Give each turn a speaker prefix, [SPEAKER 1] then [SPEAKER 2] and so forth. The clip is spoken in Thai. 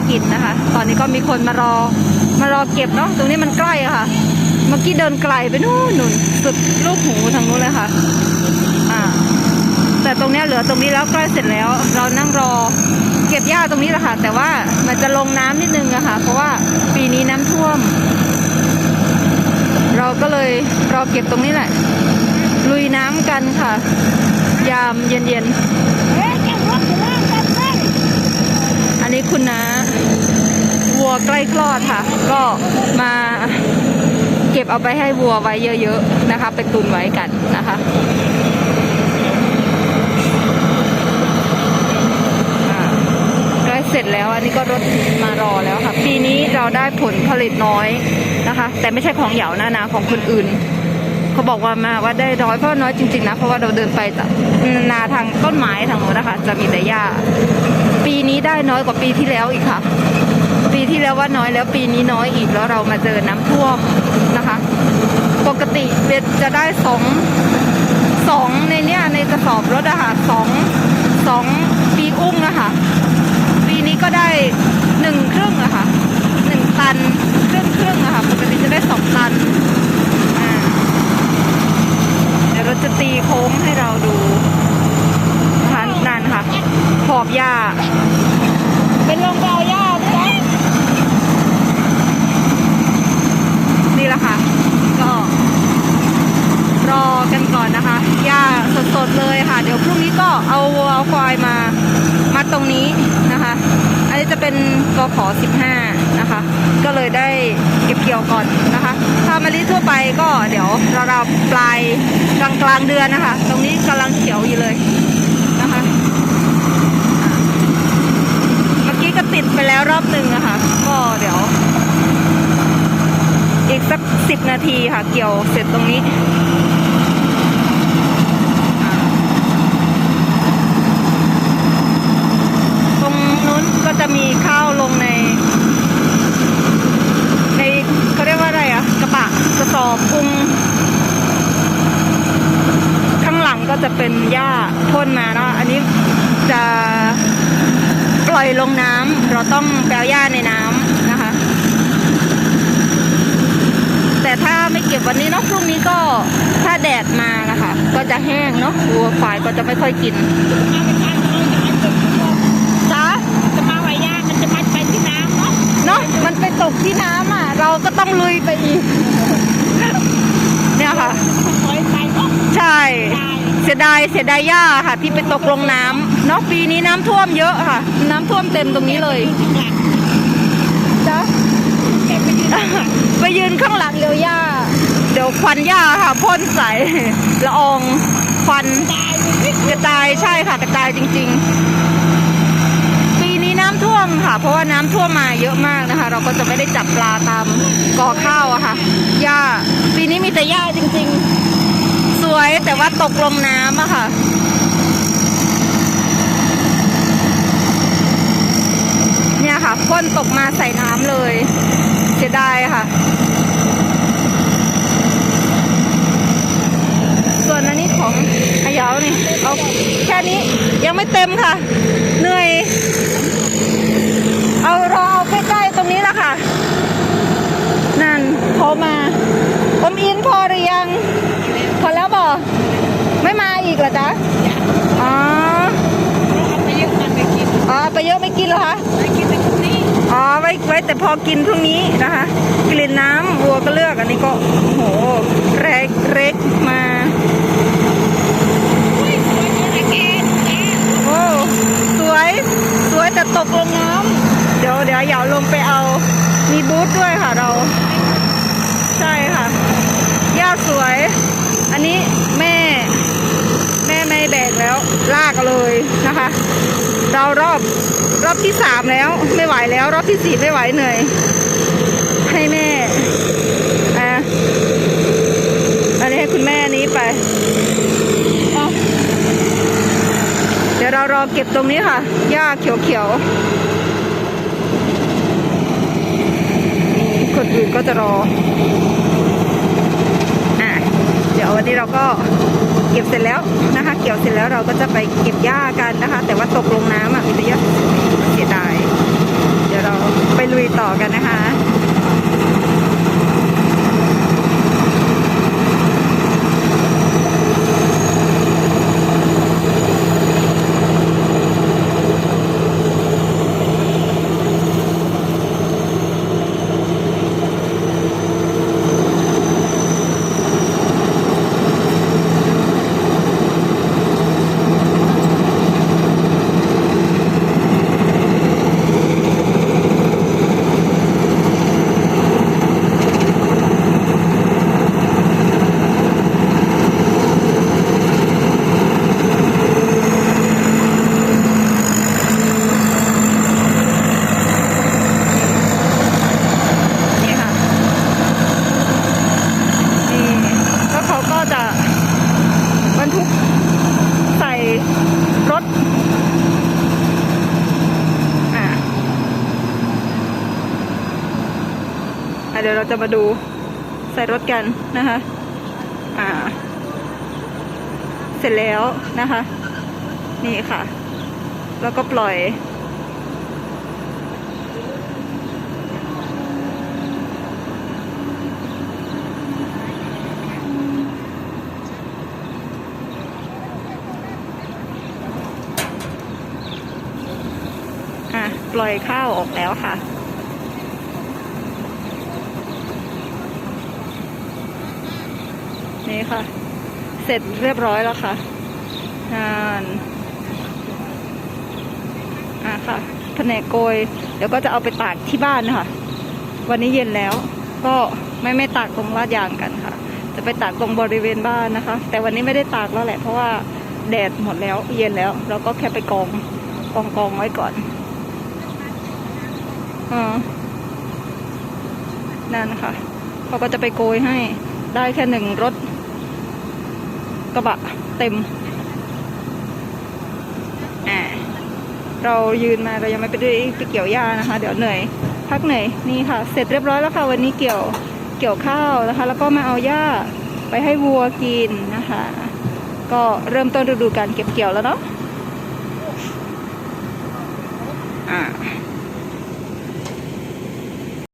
[SPEAKER 1] ได้กินนะคะ ตอนนี้ก็มีคนมารอมารอเก็บเนาะตรงนี้มันใกล้อะค่ะ เมื่อกี้เดินไกลไปนู่นนู่นสุดลูกหูทางนู้นเลยค่ะ อ่า แต่ตรงเนี้ยเหลือตรงนี้แล้วใกล้เสร็จแล้ว เรานั่งรอเก็บหญ้าตรงนี้แหละค่ะ แต่ว่ามันจะลงน้ำนิดนึงอะค่ะ เพราะว่าปีนี้น้ำท่วม เราก็เลยรอเก็บตรงนี้แหละ ลุยน้ำกันค่ะ ยามเย็นๆ อันนี้ คุณนะวัวใกล้คลอดค่ะ ก็มาเก็บเอาไปให้วัวไว้เยอะๆนะคะ ไปตุนไว้กันนะคะใกล้เสร็จแล้วอันนี้ก็รถมารอแล้วค่ะ ปีนี้เราได้ผลผลิตน้อยนะคะ แต่ไม่ใช่ของเหยานะนะของคนอื่น เขาบอกว่ามาว่าได้ร้อยเพราะน้อยจริงๆนะเพราะว่าเราเดินไปจากนาทางต้นไม้ทางโน้นนะคะจะมีแต่หญ้าปีนี้ได้น้อยกว่าปีที่แล้วอีกค่ะ ปีที่แล้วว่าน้อยแล้วปีนี้น้อยอีกแล้วเรามาเจอน้ำท่วมนะคะ ปกติเบสจะได้สองสองในเนี้ยในกระสอบรถอะค่ะสองสองปีอุ้งอะคะปีนี้ก็ได้หนึ่งครึ่งอะค่ะหนึ่งตันครึ่งครึ่งอะค่ะปกติจะได้สองตันอ่าเดี๋ยวเราจะตีโค้งให้เราดูนะคะนั่นค่ะขอบหญ้า เป็นลงเกาหญ้าจ้ะนี่แหละค่ะ ก็ รอกันก่อนนะคะหญ้าสดๆเลยค่ะ เดี๋ยวพรุ่งนี้ก็เอาวัวเอาควายมามาตรงนี้นะคะ อันนี้จะเป็นกขอ15 นะคะ ก็เลย ได้เก็บเกี่ยวก่อนนะคะถ้ามะลิทั่วไปก็เดี๋ยวเราๆปลายกลางกลางเดือนนะคะ ตรงนี้กำลังเขียวอยู่เลยนะคะเมื่อกี้ก็ติดไปแล้วรอบหนึ่งนะคะก็เดี๋ยว อีกสักสิบนาทีค่ะ เกี่ยวเสร็จตรงนี้อ่าตรงนู้นก็จะมีข้าวลงใน ในเขาเรียกว่าอะไรอะกระบะกระสอบพุงข้างหลังก็จะเป็นหญ้าพ่นมาเนาะอันนี้จะ ปล่อ ยลงน้ำเราต้องแปลหญ้าในน้ำนะคะ แต่ถ้าไม่เก็บวันนี้เนาะพรุ่งนี้ก็ถ้าแดดมานะคะ ก็จะแห้งเนาะวัวควายก็จะไม่ค่อยกินจ้า
[SPEAKER 2] จะมาไว้ย่างมันจะมัดไปที่น้ำเนาะ
[SPEAKER 1] เนาะมันไปตกที่น้ำอะ เราก็ต้องลุยไปอีก เนี่ยค่ะ
[SPEAKER 2] ปล่อยไปเนาะ
[SPEAKER 1] ใช่
[SPEAKER 2] ได้
[SPEAKER 1] เสียดายเสียดายหญ้าค่ะ ที่ไปตกลงน้ำเนาะปีนี้น้ำท่วมเยอะค่ะ น้ำท่วมเต็มตรงนี้เลย
[SPEAKER 2] ข้างหลัง
[SPEAKER 1] จ้า
[SPEAKER 2] แกไปยืนข้างหลัง
[SPEAKER 1] ไปยืนข้างหลังเดี๋ยวหญ้า เดี๋ยวควันหญ้าค่ะพ่นใส่ละอองควัน
[SPEAKER 2] ตายเลย
[SPEAKER 1] กระจายใช่ค่ะกระจายจริง ๆ ปีนี้น้ำท่วมค่ะ เพราะว่าน้ำท่วมมาเยอะมากนะคะ เราก็จะไม่ได้จับปลาตามกอข้าวอะค่ะหญ้าปีนี้มีแต่หญ้าจริง ๆ สวยแต่ว่าตกลงน้ำอะค่ะเนี่ยค่ะพ่นตกมาใส่น้ำเลยเสียดายค่ะ ส่วนอันนี้ของอายาวนี่เอาแค่นี้ยังไม่เต็มค่ะ เหนื่อย เอารอเอาใกล้ๆตรงนี้ละค่ะ นั่นเขามาอมอินพอหรือยัง พอแล้วบอไม่มาอีกเหรอจ๊ะอ๋อ
[SPEAKER 2] เอาไปเยอะมันไปกิน
[SPEAKER 1] อ๋อไปเยอะไม่กินเหรอคะ
[SPEAKER 2] ไปกินแต่พรุ่งนี้
[SPEAKER 1] อ๋อไว้ไว้แต่พอกินพรุ่งนี้นะคะ กลิ่นน้ำวัวก็เลือกอันนี้ก็โอ้โหแรกเร็กมา
[SPEAKER 2] อุ้ยสวยจังเลยแกแก
[SPEAKER 1] โอ้สวย สวยแต่ตกลงน้ำเดี๋ยวเดี๋ยวอย่าลงไปเอามีบูธด้วยค่ะเรา ใช่ค่ะย่าสวย อันนี้แม่ แม่ไม่แบกแล้ว ลากเลยนะคะ เรารอบรอบที่สามแล้ว ไม่ไหวแล้ว รอบที่สี่ไม่ไหวเหนื่อย ให้แม่อะอันนี้ให้คุณแม่นี้ไปเดี๋ยวเรารอเก็บตรงนี้ค่ะหญ้าเขียวๆคนอื่นก็จะรออะเดี๋ยววันนี้เราก็ เก็บเสร็จแล้วนะคะ เกี่ยวเสร็จแล้วเราก็จะไปเก็บหญ้ากันนะคะ แต่ว่าตกลงน้ำอะมีแต่หญ้เสียดายเดี๋ยวเราไปลุยต่อกันนะคะ เดี๋ยวเราจะมาดูใส่รถกันนะคะ อ่า เสร็จแล้วนะคะ นี่ค่ะ แล้วก็ปล่อย อะ ปล่อยข้าวออกแล้วค่ะ นี่ค่ะ เสร็จเรียบร้อยแล้วค่ะงานอะค่ะแผนกโกย เดี๋ยวก็จะเอาไปตากที่บ้านนะคะวันนี้เย็นแล้ว ก็ไม่ไม่ตากตรงลาดยางกันค่ะ จะไปตากตรงบริเวณบ้านนะคะ แต่วันนี้ไม่ได้ตากแล้วแหละเพราะว่าแดดหมดแล้วเย็นแล้วเราก็แค่ไปกองกองกองไว้ก่อนอนั่นค่ะเขาก็จะไปโกยให้ได้แค่หนึ่งรถ กระบะเต็ม อ่า เรายืนมาเรายังไม่ไปได้ไปเกี่ยวหญ้านะคะ เดี๋ยวเหนื่อย พักเหนื่อยนี่ค่ะ เสร็จเรียบร้อยแล้วค่ะ วันนี้เกี่ยวเกี่ยวข้าวนะคะ แล้วก็มาเอาหญ้าไปให้วัวกินนะคะ ก็เริ่มต้นฤดูการเก็บเกี่ยวแล้วเนาะอ่า